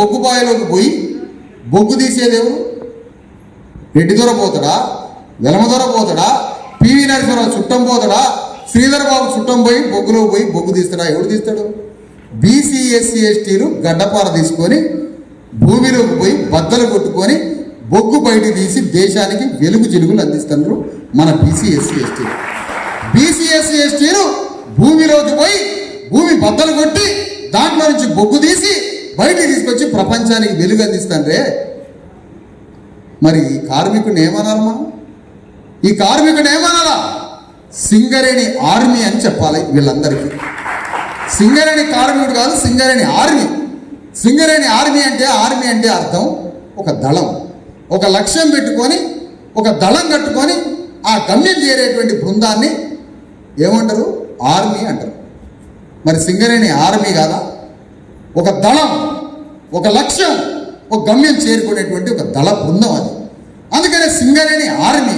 బొగ్గు బావిలోకి పోయి బొగ్గు తీసేదేవు రెడ్డి దొర పోతాడా? వెలమ దొర పోతాడా? పివి నరసింహరావు చుట్టం పోతాడా? శ్రీధర్ బాబు చుట్టం పోయి బొగ్గులో పోయి బొగ్గు తీస్తాడా? ఎవడు తీస్తాడు? బీసీ ఎస్సీ ఎస్టీలు గడ్డపార తీసుకొని భూమిలోకి పోయి బద్దలు కొట్టుకొని బొగ్గు బయట తీసి దేశానికి వెలుగు జిలుగులు అందిస్తున్నారు మన బీసీ ఎస్సీ ఎస్టీలు బీసీ ఎస్సీ ఎస్టీలు భూమిలోకి పోయి భూమి బద్దలు కొట్టి దాంట్లో నుంచి బొగ్గు తీసి బయటికి తీసుకొచ్చి ప్రపంచానికి వెలుగు అందిస్తాండ్రే మరి ఈ కార్మికుడిని ఏమనాలి మనం? ఈ కార్మికుడిని ఏమనాలా? సింగరేణి ఆర్మీ అని చెప్పాలి వీళ్ళందరికీ. సింగరేణి కార్మికుడు కాదు సింగరేణి ఆర్మీ. సింగరేణి ఆర్మీ అంటే ఆర్మీ అంటే అర్థం ఒక దళం. ఒక లక్ష్యం పెట్టుకొని ఒక దళం కట్టుకొని ఆ గమ్యం చేరేటువంటి బృందాన్ని ఏమంటారు? ఆర్మీ అంటారు. మరి సింగరేణి ఆర్మీ కాదా? ఒక దళం ఒక లక్ష్యం ఒక గమ్యం చేరుకునేటువంటి ఒక దళ బృందం అది. అందుకనే సింగరేణి ఆర్మీ